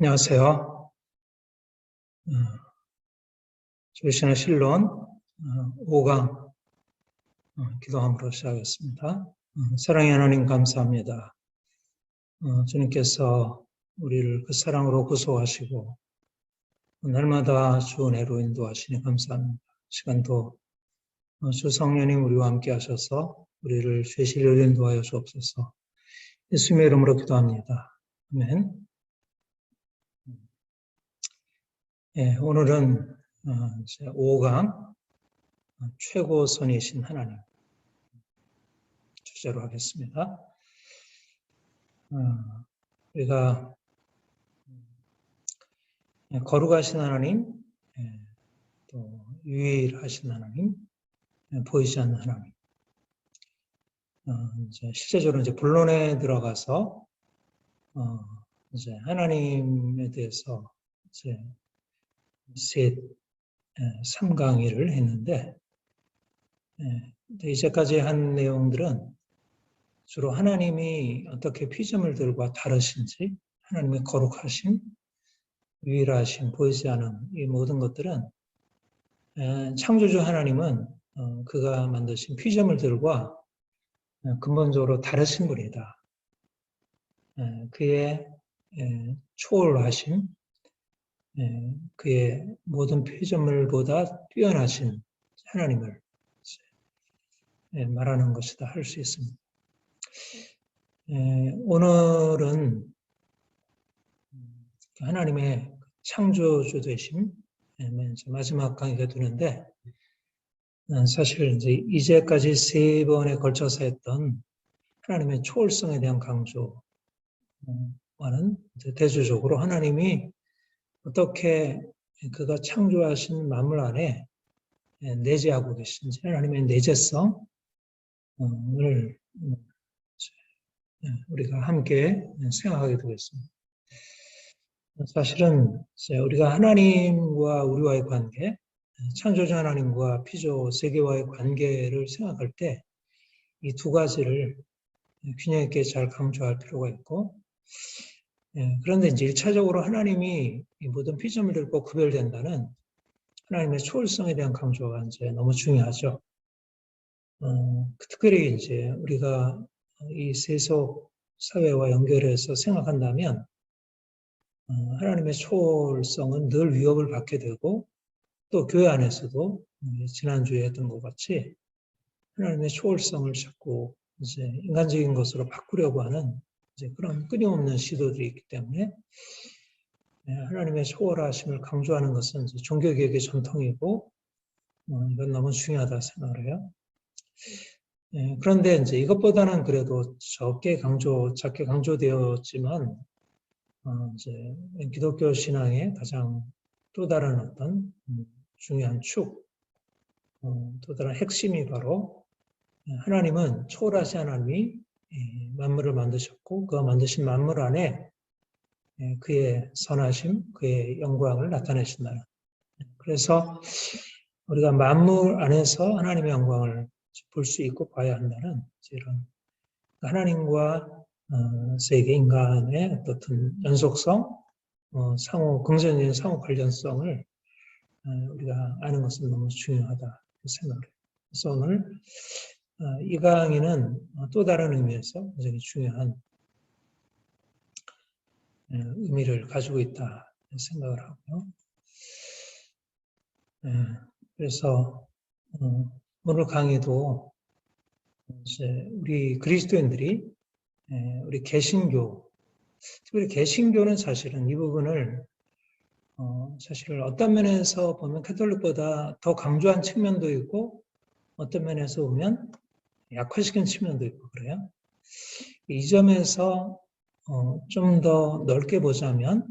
안녕하세요. 어, 조신의 실론 5강 기도함으로 시작하겠습니다. 어, 사랑의 하나님 감사합니다. 어, 주님께서 우리를 그 사랑으로 구속하시고 날마다 주 은혜로 인도하시니 감사합니다. 시간도 주 성령님 우리와 함께 하셔서 우리를 죄실을 인도하여 주옵소서. 예수님의 이름으로 기도합니다. 아멘. 예, 오늘은 5강 어, 최고선이신 하나님 주제로 하겠습니다. 어, 우리가 예, 거룩하신 하나님, 예, 또 유일하신 하나님, 보이지 않는 하나님. 어, 이제 실제적으로 이제 본론에 들어가서 이제 하나님에 대해서 이제 셋, 삼강의를 했는데, 이제까지 한 내용들은 주로 하나님이 어떻게 피조물들과 다르신지, 하나님의 거룩하심, 유일하심, 보이지 않은 이 모든 것들은 창조주 하나님은 어, 그가 만드신 피조물들과 근본적으로 다르신 분이다. 그의 초월하심, 예, 그의 모든 피조물보다 뛰어나신 하나님을 예, 말하는 것이다 할 수 있습니다. 예, 오늘은 하나님의 창조주 되심 마지막 강의가 되는데 사실 이제 이제까지 세 번에 걸쳐서 했던 하나님의 초월성에 대한 강조와는 대조적으로 하나님이 어떻게 그가 창조하신 만물 안에 내재하고 계신지 하나님의 내재성을 우리가 함께 생각하게 되겠습니다. 사실은 우리가 하나님과 우리와의 관계, 창조자 하나님과 피조 세계와의 관계를 생각할 때 이 두 가지를 균형 있게 잘 강조할 필요가 있고 예, 그런데 이제 1차적으로 하나님이 이 모든 피조물들과 구별된다는 하나님의 초월성에 대한 강조가 이제 너무 중요하죠. 어, 특별히 이제 우리가 이 세속 사회와 연결해서 생각한다면 어, 하나님의 초월성은 늘 위협을 받게 되고 또 교회 안에서도 지난주에 했던 것 같이 하나님의 초월성을 자꾸 이제 인간적인 것으로 바꾸려고 하는 이제 그런 끊임없는 시도들이 있기 때문에 네, 하나님의 초월하심을 강조하는 것은 종교개혁의 전통이고 어, 이건 너무 중요하다 생각을 해요. 예, 그런데 이제 이것보다는 그래도 적게 강조, 작게 강조되었지만 어, 이제 기독교 신앙의 가장 또 다른 어떤 음, 중요한 축, 어, 또 다른 핵심이 바로 하나님은 초월하신 하나님이 예, 만물을 만드셨고 그 만드신 만물 안에 예, 그의 선하심, 그의 영광을 나타내신다는. 그래서 우리가 만물 안에서 하나님의 영광을 볼 수 있고 봐야 한다는 이런 하나님과 어, 세계 인간의 어떤 연속성, 어, 상호 긍정적인 상호 관련성을 어, 우리가 아는 것은 너무 중요하다 생각을 해요. 그래서 오늘 어, 이 강의는 또 다른 의미에서 굉장히 중요한 어, 의미를 가지고 있다 생각을 하고요. 어, 그래서 오늘 강의도 우리 그리스도인들이 우리 개신교, 특별히 개신교는 사실은 이 부분을 사실 어떤 면에서 보면 카톨릭보다 더 강조한 측면도 있고 어떤 면에서 보면 약화시킨 측면도 있고 그래요. 이 점에서 어, 좀 더 넓게 보자면